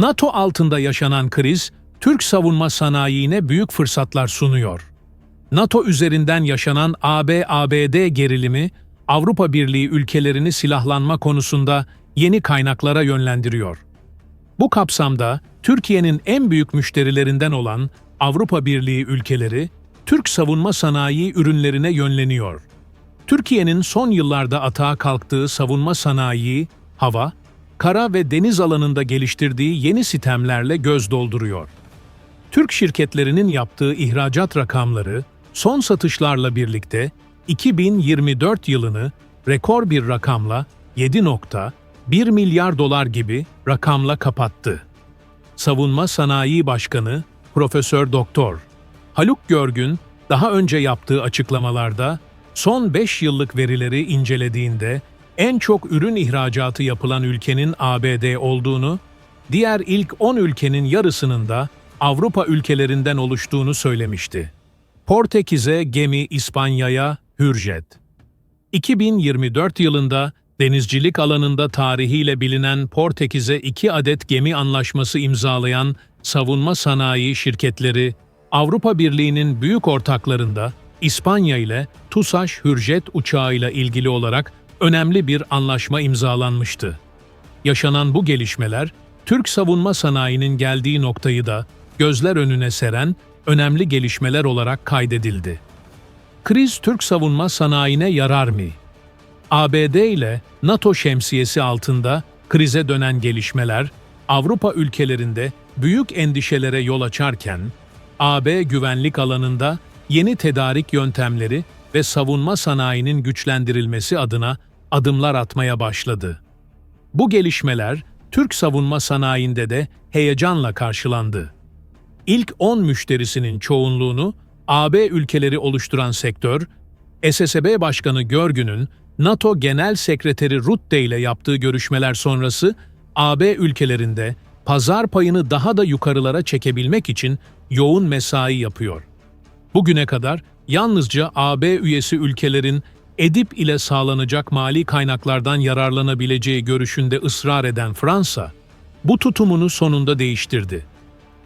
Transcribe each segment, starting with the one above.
NATO altında yaşanan kriz, Türk savunma sanayine büyük fırsatlar sunuyor. NATO üzerinden yaşanan AB-ABD gerilimi, Avrupa Birliği ülkelerini silahlanma konusunda yeni kaynaklara yönlendiriyor. Bu kapsamda Türkiye'nin en büyük müşterilerinden olan Avrupa Birliği ülkeleri, Türk savunma sanayi ürünlerine yönleniyor. Türkiye'nin son yıllarda atağa kalktığı savunma sanayi, hava, kara ve deniz alanında geliştirdiği yeni sistemlerle göz dolduruyor. Türk şirketlerinin yaptığı ihracat rakamları son satışlarla birlikte 2024 yılını rekor bir rakamla 7.1 milyar dolar gibi rakamla kapattı. Savunma Sanayi Başkanı Profesör Doktor Haluk Görgün daha önce yaptığı açıklamalarda son 5 yıllık verileri incelediğinde en çok ürün ihracatı yapılan ülkenin ABD olduğunu, diğer ilk 10 ülkenin yarısının da Avrupa ülkelerinden oluştuğunu söylemişti. Portekiz'e gemi İspanya'ya hürjet. 2024 yılında denizcilik alanında tarihiyle bilinen Portekiz'e iki adet gemi anlaşması imzalayan savunma sanayi şirketleri, Avrupa Birliği'nin büyük ortaklarında İspanya ile TUSAŞ Hürjet uçağıyla ilgili olarak önemli bir anlaşma imzalanmıştı. Yaşanan bu gelişmeler, Türk savunma sanayinin geldiği noktayı da gözler önüne seren önemli gelişmeler olarak kaydedildi. Kriz Türk savunma sanayine yarar mı? ABD ile NATO şemsiyesi altında krize dönen gelişmeler Avrupa ülkelerinde büyük endişelere yol açarken AB güvenlik alanında yeni tedarik yöntemleri ve savunma sanayinin güçlendirilmesi adına adımlar atmaya başladı. Bu gelişmeler Türk savunma sanayinde de heyecanla karşılandı. İlk 10 müşterisinin çoğunluğunu AB ülkeleri oluşturan sektör, SSB Başkanı Görgün'ün NATO Genel Sekreteri Rutte ile yaptığı görüşmeler sonrası AB ülkelerinde pazar payını daha da yukarılara çekebilmek için yoğun mesai yapıyor. Bugüne kadar yalnızca AB üyesi ülkelerin EDIP ile sağlanacak mali kaynaklardan yararlanabileceği görüşünde ısrar eden Fransa, bu tutumunu sonunda değiştirdi.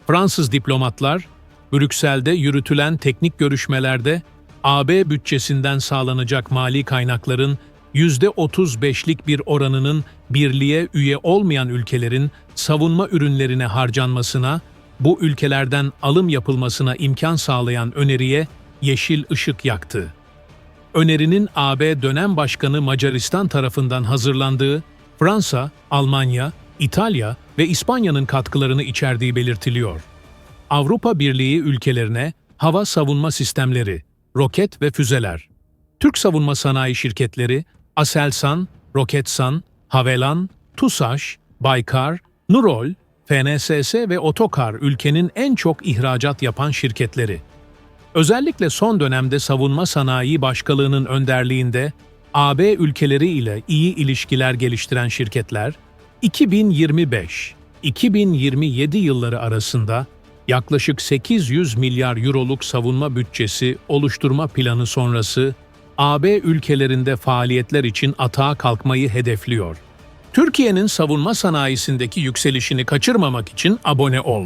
Fransız diplomatlar, Brüksel'de yürütülen teknik görüşmelerde AB bütçesinden sağlanacak mali kaynakların %35'lik bir oranının birliğe üye olmayan ülkelerin savunma ürünlerine harcanmasına, bu ülkelerden alım yapılmasına imkan sağlayan öneriye yeşil ışık yaktı. Önerinin AB dönem başkanı Macaristan tarafından hazırlandığı, Fransa, Almanya, İtalya ve İspanya'nın katkılarını içerdiği belirtiliyor. Avrupa Birliği ülkelerine hava savunma sistemleri, roket ve füzeler. Türk savunma sanayi şirketleri Aselsan, Roketsan, Havelan, TUSAŞ, Baykar, Nurol, FNSS ve Otokar ülkenin en çok ihracat yapan şirketleri. Özellikle son dönemde savunma sanayi başkalığının önderliğinde AB ülkeleri ile iyi ilişkiler geliştiren şirketler, 2025-2027 yılları arasında yaklaşık 800 milyar euroluk savunma bütçesi oluşturma planı sonrası AB ülkelerinde faaliyetler için atağa kalkmayı hedefliyor. Türkiye'nin savunma sanayisindeki yükselişini kaçırmamak için abone ol.